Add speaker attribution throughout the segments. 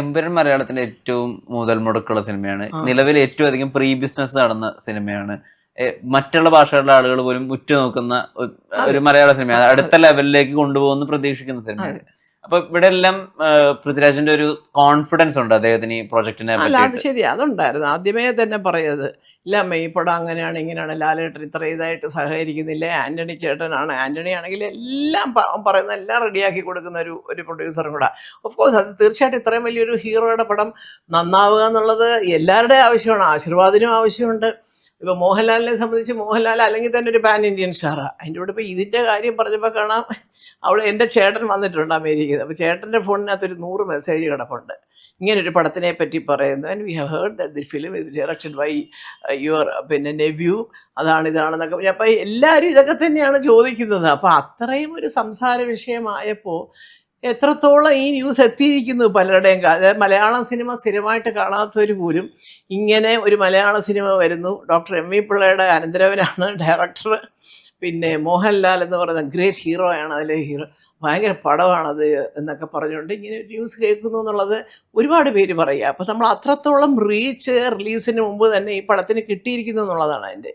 Speaker 1: എമ്പുരൻ മലയാളത്തിന്റെ ഏറ്റവും മുതൽ മുടക്കുള്ള സിനിമയാണ്. നിലവിൽ ഏറ്റവും അധികം പ്രീ ബിസിനസ് നടന്ന സിനിമയാണ്. മറ്റുള്ള ഭാഷകളുടെ ആളുകൾ പോലും ഉറ്റുനോക്കുന്ന ഒരു മലയാള സിനിമയാണ്. അടുത്ത ലെവലിലേക്ക് കൊണ്ടുപോകുന്ന പ്രതീക്ഷിക്കുന്ന സിനിമയാണ്. അപ്പൊ ഇവിടെ എല്ലാം പൃഥ്വിരാജിന്റെ ഒരു കോൺഫിഡൻസ് ഉണ്ട് അദ്ദേഹത്തിന് ഈ പ്രൊജക്ടിനെ
Speaker 2: അല്ല അത് ശരി അതുണ്ടായിരുന്നു. ആദ്യമേ തന്നെ പറയത് ഇല്ല അമ്മ ഈ പടം അങ്ങനെയാണ് ഇങ്ങനെയാണ്. ലാലേട്ടൻ ഇത്ര ഇതായിട്ട് സഹകരിക്കുന്നില്ല. ആന്റണി ചേട്ടനാണ്. ആന്റണി ആണെങ്കിൽ എല്ലാം പറയുന്ന എല്ലാം റെഡിയാക്കി കൊടുക്കുന്ന ഒരു ഒരു പ്രൊഡ്യൂസറും കൂടെ. ഓഫ് കോഴ്സ് അത് തീർച്ചയായിട്ടും ഇത്രയും വലിയൊരു ഹീറോയുടെ പടം നന്നാവുക എന്നുള്ളത് എല്ലാവരുടെയും ആവശ്യമാണ്. ആശീർവാദിനും ആവശ്യമുണ്ട്. ഇപ്പോൾ മോഹൻലാലിനെ സംബന്ധിച്ച് മോഹൻലാൽ അല്ലെങ്കിൽ തന്നെ ഒരു പാൻ ഇന്ത്യൻ സ്റ്റാറാണ് അതിന്റെ കൂടെ ഇപ്പോൾ ഇതിന്റെ കാര്യം പറഞ്ഞപ്പോൾ കാണാം അവിടെ എന്റെ ചേട്ടൻ വന്നിട്ടുണ്ട് അമേരിക്കയിൽ. അപ്പോൾ ചേട്ടന്റെ ഫോണിനകത്ത് ഒരു നൂറ് മെസ്സേജ് കിടപ്പുണ്ട്. ഒരു പടത്തിനെ പറ്റി പറയുന്നു. And we have heard that the film is directed by your പിന്നെ നെവ്യൂ അതാണ് ഇതാണെന്നൊക്കെ അപ്പൊ അപ്പോൾ എല്ലാവരും ഇതൊക്കെ തന്നെയാണ് ചോദിക്കുന്നത്. അപ്പോൾ അത്രയും ഒരു സംസാര വിഷയമായപ്പോൾ എത്രത്തോളം ഈ ന്യൂസ് എത്തിയിരിക്കുന്നു പലരുടെയും അതായത് മലയാളം സിനിമ സ്ഥിരമായിട്ട് കാണാത്തവർ പോലും ഇങ്ങനെ ഒരു മലയാള സിനിമ വരുന്നു. ഡോക്ടർ എം വി പിള്ളയുടെ അനന്തരവനാണ് ഡയറക്ടർ പിന്നെ മോഹൻലാൽ എന്ന് പറയുന്ന ഗ്രേറ്റ് ഹീറോ ആണ് അതിലെ ഹീറോ ഭയങ്കര പടമാണത് എന്നൊക്കെ പറഞ്ഞുകൊണ്ട് ഇങ്ങനെ ന്യൂസ് കേൾക്കുന്നു എന്നുള്ളത് ഒരുപാട് പേര് പറയുക. അപ്പോൾ നമ്മൾ അത്രത്തോളം റീച്ച് റിലീസിന് മുമ്പ് തന്നെ ഈ പടത്തിന് കിട്ടിയിരിക്കുന്നു എന്നുള്ളതാണ് അതിന്റെ.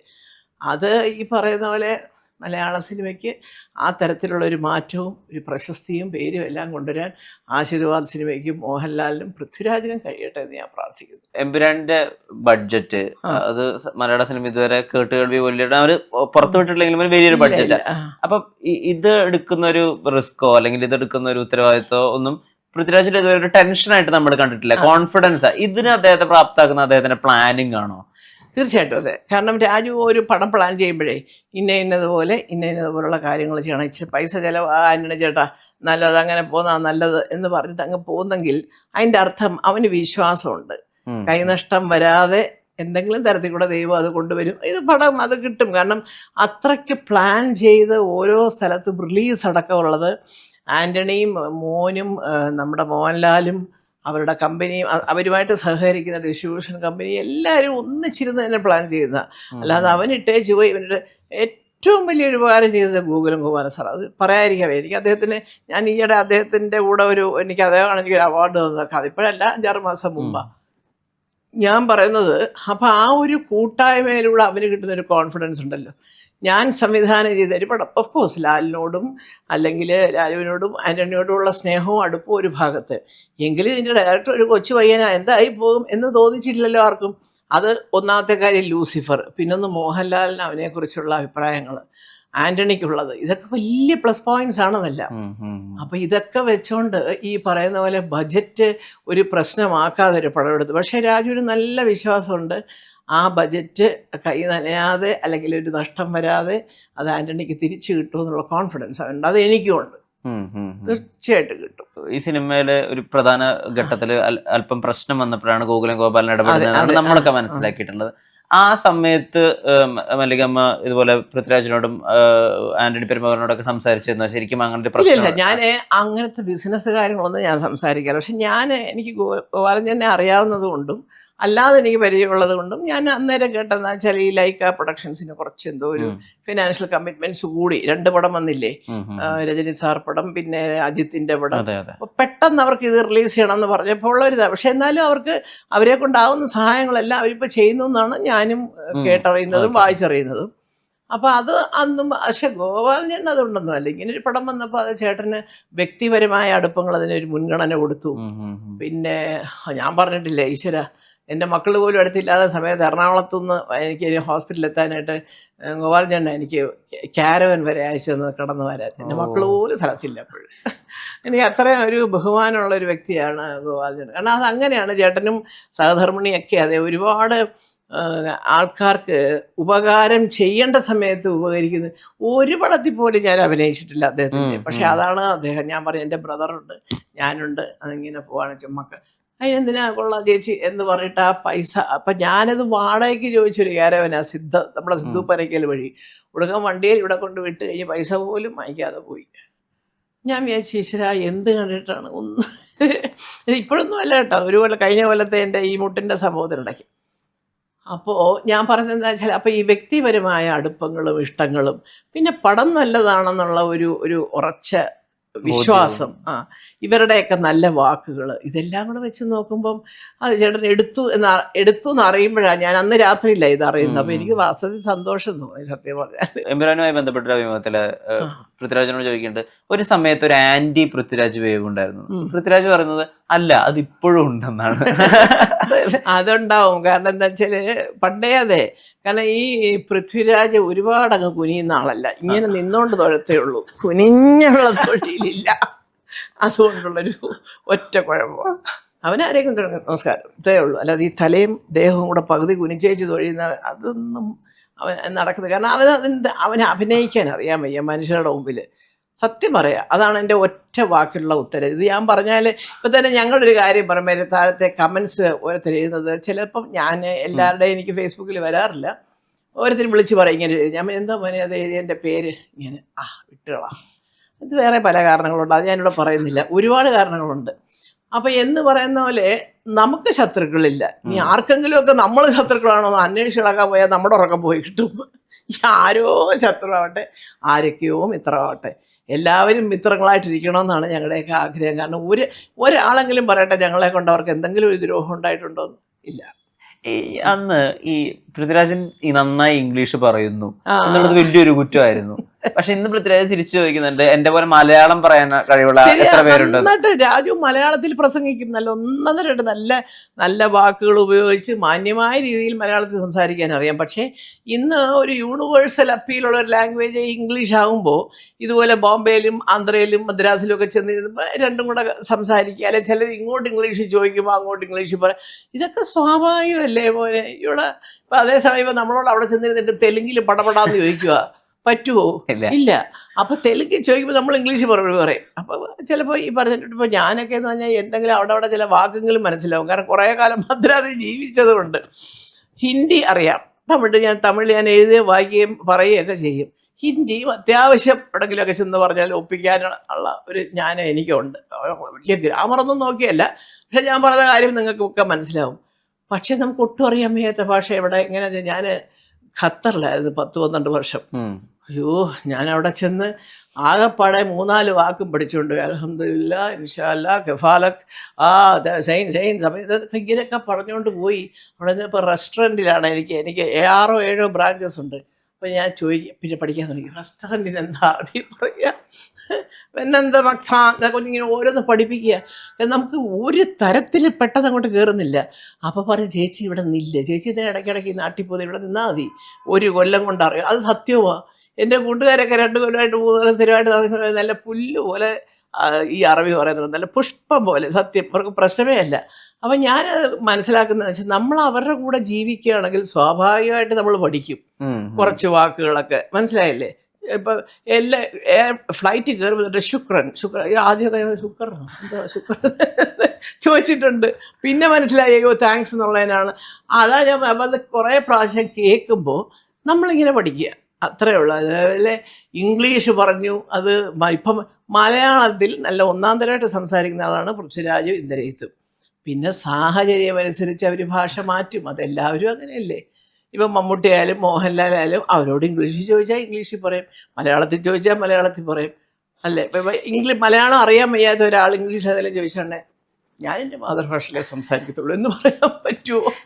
Speaker 2: അത് ഈ പറയുന്ന പോലെ മലയാള സിനിമയ്ക്ക് ആ തരത്തിലുള്ള ഒരു മാറ്റവും ഒരു പ്രശസ്തിയും പേരും എല്ലാം കൊണ്ടുവരാൻ ആശീർവാദ് സിനിമയ്ക്കും മോഹൻലാലിനും പൃഥ്വിരാജിനും കഴിയട്ടെ എന്ന് ഞാൻ പ്രാർത്ഥിക്കുന്നു.
Speaker 1: എമ്പുരാന്റെ ബഡ്ജറ്റ് അത് മലയാള സിനിമ ഇതുവരെ കേട്ട് കേൾവി വലിയ അവർ പുറത്തു വിട്ടിട്ടില്ലെങ്കിലും ഒരു വലിയൊരു ബഡ്ജറ്റ്. അപ്പൊ ഇത് എടുക്കുന്ന ഒരു റിസ്കോ അല്ലെങ്കിൽ ഇത് എടുക്കുന്ന ഒരു ഉത്തരവാദിത്തമോ ഒന്നും പൃഥ്വിരാജിന്റെ ഇതുവരെ ഒരു ടെൻഷനായിട്ട് നമ്മൾ കണ്ടിട്ടില്ല. കോൺഫിഡൻസ്. ഇതിന് അദ്ദേഹത്തെ പ്രാപ്താക്കുന്ന അദ്ദേഹത്തിന്റെ പ്ലാനിങ് ആണോ?
Speaker 2: തീർച്ചയായിട്ടും അതെ. കാരണം രാജു ഒരു പടം പ്ലാൻ ചെയ്യുമ്പോഴേ ഇന്ന ഇന്നതുപോലെ ഇന്ന ഇന്നതുപോലുള്ള കാര്യങ്ങൾ ചെയ്യണം. ഇച്ചിരി പൈസ ചിലവ് ആന്റണി ചേട്ടാ നല്ലത് അങ്ങനെ പോന്നാ നല്ലത് എന്ന് പറഞ്ഞിട്ട് അങ്ങ് പോകുന്നെങ്കിൽ അതിന്റെ അർത്ഥം അവന് വിശ്വാസമുണ്ട്. കൈനഷ്ടം വരാതെ എന്തെങ്കിലും തരത്തിൽ കൂടെ ദൈവം അത് കൊണ്ടുവരും. ഇത് പടം അത് കിട്ടും. കാരണം അത്രയ്ക്ക് പ്ലാൻ ചെയ്ത് ഓരോ സ്ഥലത്തും റിലീസ് അടക്കമുള്ളത് ആന്റണിയും മോനും നമ്മുടെ മോഹൻലാലും അവരുടെ കമ്പനി അവരുമായിട്ട് സഹകരിക്കുന്ന ഡിസ്ട്രിബ്യൂഷൻ കമ്പനി എല്ലാവരും ഒന്നിച്ചിരുന്ന് തന്നെ പ്ലാൻ ചെയ്യുന്ന. അല്ലാതെ അവൻ ഇട്ടേച്ച് പോയി ഇവരുടെ ഏറ്റവും വലിയൊരു ഉപകാരം ചെയ്തത് ഗൂഗിളും കുമാരൻ സാർ അത് പറയാതിരിക്കാം. എനിക്ക് അദ്ദേഹത്തിന് ഞാൻ ഈയിടെ അദ്ദേഹത്തിന്റെ കൂടെ ഒരു എനിക്ക് അദ്ദേഹമാണ് എനിക്കൊരു അവാർഡ് തന്നത് അതിപ്പോഴല്ല അഞ്ചാറ് മാസം മുമ്പ്. ഞാൻ പറയുന്നത് അപ്പോൾ ആ ഒരു കൂട്ടായ്മയിലൂടെ അവന് കിട്ടുന്ന ഒരു കോൺഫിഡൻസ് ഉണ്ടല്ലോ. ഞാൻ സംവിധാനം ചെയ്ത ഒരു പടം ഓഫ് കോഴ്സ് ലാലിനോടും അല്ലെങ്കിൽ ലാലുവിനോടും ആന്റണിയോടുമുള്ള സ്നേഹവും അടുപ്പും ഒരു ഭാഗത്ത്. എങ്കിലും ഇതിന്റെ ഡയറക്ടർ ഒരു കൊച്ചു പയ്യനാ എന്തായി പോകും എന്ന് തോന്നിച്ചിട്ടില്ലല്ലോ ആർക്കും. അത് ഒന്നാമത്തെ കാര്യം ലൂസിഫർ പിന്നൊന്ന് മോഹൻലാലിന് അവനെക്കുറിച്ചുള്ള അഭിപ്രായങ്ങൾ ആന്റണിക്കുള്ളത് ഇതൊക്കെ വലിയ പ്ലസ് പോയിന്റ്സ് ആണെന്നല്ല. അപ്പൊ ഇതൊക്കെ വെച്ചോണ്ട് ഈ പറയുന്ന പോലെ ബജറ്റ് ഒരു പ്രശ്നമാക്കാതെ ഒരു പടം എടുത്തു പക്ഷേ രാജുവിന് നല്ല വിശ്വാസമുണ്ട്. ആ ബജറ്റ് കൈ നനയാതെ അല്ലെങ്കിൽ ഒരു നഷ്ടം വരാതെ അത് ആന്റണിക്ക് തിരിച്ചു കിട്ടും എന്നുള്ള കോൺഫിഡൻസ് ഉണ്ട് അത് എനിക്കും ഉണ്ട്. തീർച്ചയായിട്ടും കിട്ടും.
Speaker 1: ഈ സിനിമയിലെ ഒരു പ്രധാന ഘട്ടത്തിൽ അല്പം പ്രശ്നം വന്നപ്പോഴാണ് ഗോകുലം ഗോപാലൻ ഇടപെടുന്നത് നമ്മളൊക്കെ. മനസ്സിലാക്കിയിട്ടുള്ളത്. ആ സമയത്ത് മല്ലികമ്മ ഇതുപോലെ പൃഥ്വിരാജിനോടും ആന്റണി പെരുമകനോടൊക്കെ സംസാരിച്ചിരുന്നു. ശരിക്കും അങ്ങനത്തെ
Speaker 2: ഇല്ല ഞാൻ അങ്ങനത്തെ ബിസിനസ് കാര്യങ്ങളൊന്നും ഞാൻ സംസാരിക്കാറ് പക്ഷെ ഞാൻ എനിക്ക് ഗോപാലൻ തന്നെ അറിയാവുന്നത് കൊണ്ടും അല്ലാതെ എനിക്ക് പരിചയമുള്ളത് കൊണ്ടും ഞാൻ അന്നേരം കേട്ടെന്ന് വെച്ചാൽ ഈ ലൈക്ക പ്രൊഡക്ഷൻസിന് കുറച്ച് എന്തോ ഒരു ഫിനാൻഷ്യൽ കമ്മിറ്റ്മെന്റ്സ് കൂടി. രണ്ട് പടം വന്നില്ലേ? രജനി സാർ പടം പിന്നെ അജിത്തിന്റെ പടം. പെട്ടെന്ന് അവർക്ക് ഇത് റിലീസ് ചെയ്യണം എന്ന് പറഞ്ഞപ്പോൾ ഒരു പക്ഷെ എന്നാലും അവർക്ക് അവരെ കൊണ്ടാവുന്ന സഹായങ്ങളെല്ലാം അവരിപ്പോൾ ചെയ്യുന്നു എന്നാണ് ഞാനും കേട്ടറിയുന്നതും വായിച്ചറിയുന്നതും. അപ്പോൾ അത് അന്നും പക്ഷെ ഗോപാലൻ അതുണ്ടെന്നു? അല്ല ഇങ്ങനെ ഒരു പടം വന്നപ്പോൾ അത് ചേട്ടന് വ്യക്തിപരമായ അടുപ്പങ്ങൾ അതിനൊരു മുൻഗണന കൊടുത്തു. പിന്നെ ഞാൻ പറഞ്ഞിട്ടില്ല ഈശ്വര എന്റെ മക്കൾ പോലും അടുത്തില്ലാത്ത സമയത്ത് എറണാകുളത്തുനിന്ന് എനിക്ക് ഒരു ഹോസ്പിറ്റലിൽ എത്താനായിട്ട് ചേട്ടൻ എനിക്ക് കാരവൻ വരെ അയച്ചു തന്നത് കടന്നു വരാൻ. എന്റെ മക്കൾ. പോലും സ്ഥലത്തില്ല അപ്പോഴും. എനിക്ക് അത്രയും ഒരു ബഹുമാനമുള്ള ഒരു വ്യക്തിയാണ് ഗോപാലൻ ചേട്ടൻ കാരണം അത് അങ്ങനെയാണ് ചേട്ടനും സഹധർമ്മിണിയൊക്കെ അതെ ഒരുപാട് ആൾക്കാർക്ക് ഉപകാരം ചെയ്യേണ്ട സമയത്ത് ഉപകരിക്കുന്നത് ഒരു പടത്തിൽ പോലും ഞാൻ അഭിനയിച്ചിട്ടില്ല
Speaker 1: അദ്ദേഹത്തിന്റെ
Speaker 2: പക്ഷെ അതാണ് അദ്ദേഹം ഞാൻ പറയും എന്റെ ബ്രദറുണ്ട് ഞാനുണ്ട് അതിങ്ങനെ പോവാണ്. ചുമ്മക്ക അതിനെന്തിനാ കൊള്ളാം ചേച്ചി എന്ന് പറഞ്ഞിട്ട് ആ പൈസ അപ്പം ഞാനത് വാടകയ്ക്ക് ചോദിച്ചൊരു കാരവനാ സിദ്ധ നമ്മുടെ സിദ്ധു പനയ്ക്കൽ വഴി. ഉടക്കം വണ്ടിയിൽ ഇവിടെ കൊണ്ട് വിട്ട് കഴിഞ്ഞ് പൈസ പോലും വാങ്ങിക്കാതെ പോയി. ഞാൻ വിചാരിച്ചു ഈശ്വര എന്ത് കണ്ടിട്ടാണ്? ഒന്ന് ഇപ്പോഴൊന്നും അല്ല കേട്ടോ. ഒരു കൊല്ലം കഴിഞ്ഞ കൊല്ലത്തെ എന്റെ ഈ മുട്ടിന്റെ സംഭവത്തിനിടയ്ക്ക് അപ്പോൾ ഞാൻ പറഞ്ഞത് എന്താ വെച്ചാൽ അപ്പോൾ ഈ വ്യക്തിപരമായ അടുപ്പങ്ങളും ഇഷ്ടങ്ങളും പിന്നെ പടം നല്ലതാണെന്നുള്ള ഒരു ഒരു ഉറച്ച വിശ്വാസം ആ ഇവരുടെയൊക്കെ നല്ല വാക്കുകൾ ഇതെല്ലാം കൂടെ വെച്ച് നോക്കുമ്പം അത് ചേട്ടൻ എടുത്തു എന്ന് എടുത്തു എന്ന് അറിയുമ്പോഴാണ് ഞാൻ അന്ന് രാത്രിയില്ല ഇത് അറിയുന്നത്. അപ്പൊ എനിക്ക് വാസ്തവത്തിൽ സന്തോഷം തോന്നി സത്യം പറഞ്ഞാൽ
Speaker 1: എമ്പുരാനുമായി ബന്ധപ്പെട്ട ഒരു അഭിമുഖത്തിൽ ഏഹ്, പൃഥ്വിരാജിനോട് ചോദിക്കുന്നുണ്ട്. ഒരു സമയത്ത് ഒരു ആന്റി പൃഥ്വിരാജ് വേവ് ഉണ്ടായിരുന്നു പൃഥ്വിരാജ് പറയുന്നത് അല്ല അത് ഇപ്പോഴും ഉണ്ടെന്നാണ്.
Speaker 2: അതുണ്ടാവും. കാരണം എന്താ വെച്ചാൽ പണ്ടേ അതെ. കാരണം ഈ പൃഥ്വിരാജ് ഒരുപാട് അങ്ങ് കുനിയുന്ന ആളല്ല. ഇങ്ങനെ നിന്നോണ്ട് തൊഴത്തേ ഉള്ളൂ. കുനിഞ്ഞുള്ള തൊഴിലില്ല. അതുകൊണ്ടുള്ളൊരു ഒറ്റ കുഴപ്പം. അവനാരെയും കൊണ്ട് നമസ്കാരം. ഇതേ ഉള്ളൂ. അല്ലാതെ ഈ തലയും ദേഹവും കൂടെ പകുതി കുനിച്ചേച്ച് തൊഴിയുന്ന അതൊന്നും അവൻ നടക്കുന്നത് കാരണം അവൻ അതിന്റെ അവനെ അഭിനയിക്കാൻ അറിയാൻ വയ്യ മനുഷ്യരുടെ മുമ്പിൽ സത്യം പറയുക അതാണ് എന്റെ ഒറ്റ വാക്കിലുള്ള ഉത്തരം. ഇത് ഞാൻ പറഞ്ഞാൽ ഇപ്പം തന്നെ ഞങ്ങളൊരു കാര്യം പറയുമ്പോൾ താഴത്തെ കമൻസ് ഓരോരുത്തർ എഴുതുന്നത്. ചിലപ്പം ഞാൻ എല്ലാവരുടെയും എനിക്ക് ഫേസ്ബുക്കിൽ വരാറില്ല. ഓരോരുത്തരും വിളിച്ച് പറയും ഇങ്ങനെ എഴുതി. ഞാൻ എന്താ മോനെ അത് എഴുതി എന്റെ പേര് ഇങ്ങനെ. ആ വിട്ടുകളാണ് ഇത് വേറെ പല കാരണങ്ങളുണ്ട്. അത് ഞാനിവിടെ പറയുന്നില്ല. ഒരുപാട് കാരണങ്ങളുണ്ട്. അപ്പം എന്ന് പറയുന്ന പോലെ നമുക്ക് ശത്രുക്കളില്ല. ഇനി ആർക്കെങ്കിലും ഒക്കെ നമ്മൾ ശത്രുക്കളാണോ എന്ന് അന്വേഷിച്ച് കിടക്കാൻ പോയാൽ നമ്മുടെ ഉറക്കം പോയി കിട്ടും. ഈ ആരോ ശത്രുവാവട്ടെ ആരൊക്കെയോ മിത്രമാവട്ടെ. എല്ലാവരും മിത്രങ്ങളായിട്ടിരിക്കണമെന്നാണ് ഞങ്ങളുടെയൊക്കെ ആഗ്രഹം. കാരണം ഒരു ഒരാളെങ്കിലും പറയട്ടെ ഞങ്ങളെ കൊണ്ട് അവർക്ക് എന്തെങ്കിലും ഒരു ദ്രോഹം ഉണ്ടായിട്ടുണ്ടോ ഇല്ല.
Speaker 1: ഈ അന്ന് ഈ പൃഥ്വിരാജൻ ഈ നന്നായി ഇംഗ്ലീഷ് പറയുന്നു. എന്നുള്ളത് വലിയൊരു കുറ്റമായിരുന്നു. പക്ഷെ ഇന്ന് പൃഥ്വിരാജ് തിരിച്ചു ചോദിക്കുന്നുണ്ട് എന്റെ പോലെ മലയാളം പറയാൻ കഴിവുള്ള എത്ര പേരുണ്ട്?
Speaker 2: എന്നിട്ട് രാജു മലയാളത്തിൽ പ്രസംഗിക്കും. നല്ല ഒന്നര നല്ല നല്ല വാക്കുകൾ ഉപയോഗിച്ച് മാന്യമായ രീതിയിൽ മലയാളത്തിൽ സംസാരിക്കാൻ അറിയാം. പക്ഷേ ഇന്ന് ഒരു യൂണിവേഴ്സൽ അപ്പീലുള്ള ഒരു ലാംഗ്വേജ് ഇംഗ്ലീഷ് ആകുമ്പോൾ ഇതുപോലെ ബോംബെയിലും ആന്ധ്രയിലും മദ്രാസിലും ഒക്കെ ചെന്നിരുന്നപ്പോൾ രണ്ടും കൂടെ സംസാരിക്കുക അല്ലെ ചിലർ ഇങ്ങോട്ട് ഇംഗ്ലീഷ് ചോദിക്കുമ്പോൾ അങ്ങോട്ട് ഇംഗ്ലീഷ് പറയാം. ഇതൊക്കെ സ്വാഭാവികമല്ലേ പോലെ? ഇവിടെ ഇപ്പം അതേസമയം നമ്മളോട് അവിടെ ചെന്നിരുന്നിട്ട് തെലുങ്കിൽ പടപടാന്ന് ചോദിക്കുക പറ്റുമോ
Speaker 1: ഇല്ല.
Speaker 2: അപ്പൊ തെലുങ്ക് ചോദിക്കുമ്പോൾ നമ്മൾ ഇംഗ്ലീഷ് മറുപടി പറയും. അപ്പൊ ചിലപ്പോൾ ഈ പറഞ്ഞിട്ട് ഇപ്പൊ ഞാനൊക്കെ എന്ന് പറഞ്ഞാൽ എന്തെങ്കിലും അവിടെ അവിടെ ചില വാക്കുകളും മനസ്സിലാവും. കാരണം കുറേ കാലം മദ്രാസിൽ ജീവിച്ചതുകൊണ്ട്. ഹിന്ദി അറിയാം. തമിഴ് ഞാൻ തമിഴ് ഞാൻ എഴുതുകയും വായിക്കുകയും പറയുകയൊക്കെ ചെയ്യും. ഹിന്ദിയും അത്യാവശ്യം എവിടെങ്കിലുമൊക്കെ ചെന്ന് പറഞ്ഞാൽ ഒപ്പിക്കാനുള്ള ഒരു ജ്ഞാനം എനിക്കുണ്ട്. വലിയ ഗ്രാമറൊന്നും നോക്കിയല്ല. പക്ഷെ ഞാൻ പറഞ്ഞ കാര്യം നിങ്ങൾക്ക് ഒക്കെ മനസ്സിലാവും. പക്ഷെ നമുക്ക് ഒട്ടും അറിയാൻ വയ്യാത്ത ഭാഷ എവിടെ? എങ്ങനെ ഞാൻ ഖത്തറിലായിരുന്നു പത്ത് പന്ത്രണ്ട് വർഷം. അയ്യോ ഞാൻ അവിടെ ചെന്ന് ആകെപ്പാടെ മൂന്നാൽ വാക്കും പഠിച്ചുകൊണ്ട് അലഹമില്ല ഇൻഷാല്ല കെഫാലക് ആ സൈൻ സൈൻ സമയത്ത് ഇങ്ങനെയൊക്കെ പറഞ്ഞുകൊണ്ട് പോയി. അവിടെ നിന്ന് ഇപ്പോൾ റെസ്റ്റോറന്റിലാണ് എനിക്ക് എനിക്ക് ആറോ ഏഴോ ബ്രാഞ്ചസ് ഉണ്ട്. അപ്പോൾ ഞാൻ ചോദിക്കും പിന്നെ പഠിക്കാൻ തുടങ്ങി. റെസ്റ്റോറന്റിന് എന്താ അറബി പറയുക പിന്നെന്താ മക്സാ കുഞ്ഞിങ്ങനെ ഓരോന്ന് പഠിപ്പിക്കുക. നമുക്ക് ഒരു തരത്തിൽ പെട്ടെന്ന് അങ്ങോട്ട് കയറുന്നില്ല അപ്പോൾ പറയും ചേച്ചി ഇവിടെ നിന്നില്ല ചേച്ചി ഇതിന് ഇടയ്ക്കിടയ്ക്ക് നാട്ടിൽ പോകുന്നത് ഇവിടെ നിന്നാൽ മതി. ഒരു കൊല്ലം കൊണ്ട് അറിയാം. അത് സത്യമാണ് എന്റെ കൂട്ടുകാരൊക്കെ രണ്ട് കൊല്ലമായിട്ട് മൂന്ന് കൊല്ലം സ്ഥിരമായിട്ട് താമസിക്കുന്നത് നല്ല പുല്ല് പോലെ ഈ അറബി പറയുന്നത് നല്ല പുഷ്പം പോലെ സത്യം. അവർക്ക് പ്രശ്നമേ അല്ല. അപ്പം ഞാൻ മനസ്സിലാക്കുന്നത് വെച്ചാൽ നമ്മൾ അവരുടെ കൂടെ ജീവിക്കുകയാണെങ്കിൽ സ്വാഭാവികമായിട്ട് നമ്മൾ പഠിക്കും. കുറച്ച് വാക്കുകളൊക്കെ. മനസ്സിലായില്ലേ? ഇപ്പൊ എല്ലാ ഫ്ലൈറ്റ് കയറി ശുക്രൻ ശുക്രൻ ശുക്ര ആദ്യമൊക്കെ ശുക്രൻ എന്താ ശുക്രൻ? ചോദിച്ചിട്ടുണ്ട്. പിന്നെ മനസ്സിലായി അയ്യോ താങ്ക്സ് എന്നുള്ളതിനാണ്. അതാ ഞാൻ അപ്പം അത് കുറേ പ്രാവശ്യം കേൾക്കുമ്പോൾ നമ്മളിങ്ങനെ പഠിക്കുക. അത്രേ ഉള്ളൂ. അതുപോലെ ഇംഗ്ലീഷ് പറഞ്ഞു. അത് ഇപ്പം മലയാളത്തിൽ നല്ല ഒന്നാം തരമായിട്ട് സംസാരിക്കുന്ന ആളാണ് പൃഥ്വിരാജും ഇന്ദ്രജിത്തും. പിന്നെ സാഹചര്യമനുസരിച്ച് അവർ ഭാഷ മാറ്റും. അതെല്ലാവരും അങ്ങനെയല്ലേ? ഇപ്പം മമ്മൂട്ടിയായാലും മോഹൻലാലായാലും അവരോട് ഇംഗ്ലീഷിൽ ചോദിച്ചാൽ ഇംഗ്ലീഷിൽ പറയും. മലയാളത്തിൽ ചോദിച്ചാൽ മലയാളത്തിൽ പറയും. അല്ലേ? ഇപ്പം ഇംഗ്ലീഷ് മലയാളം അറിയാൻ വയ്യാത്ത ഒരാൾ ഇംഗ്ലീഷ് അതെല്ലാം ചോദിച്ചാണേ ഞാൻ എന്റെ മാതൃഭാഷയിലേ സംസാരിക്കത്തുള്ളൂ എന്ന് പറയാൻ പറ്റുമോ?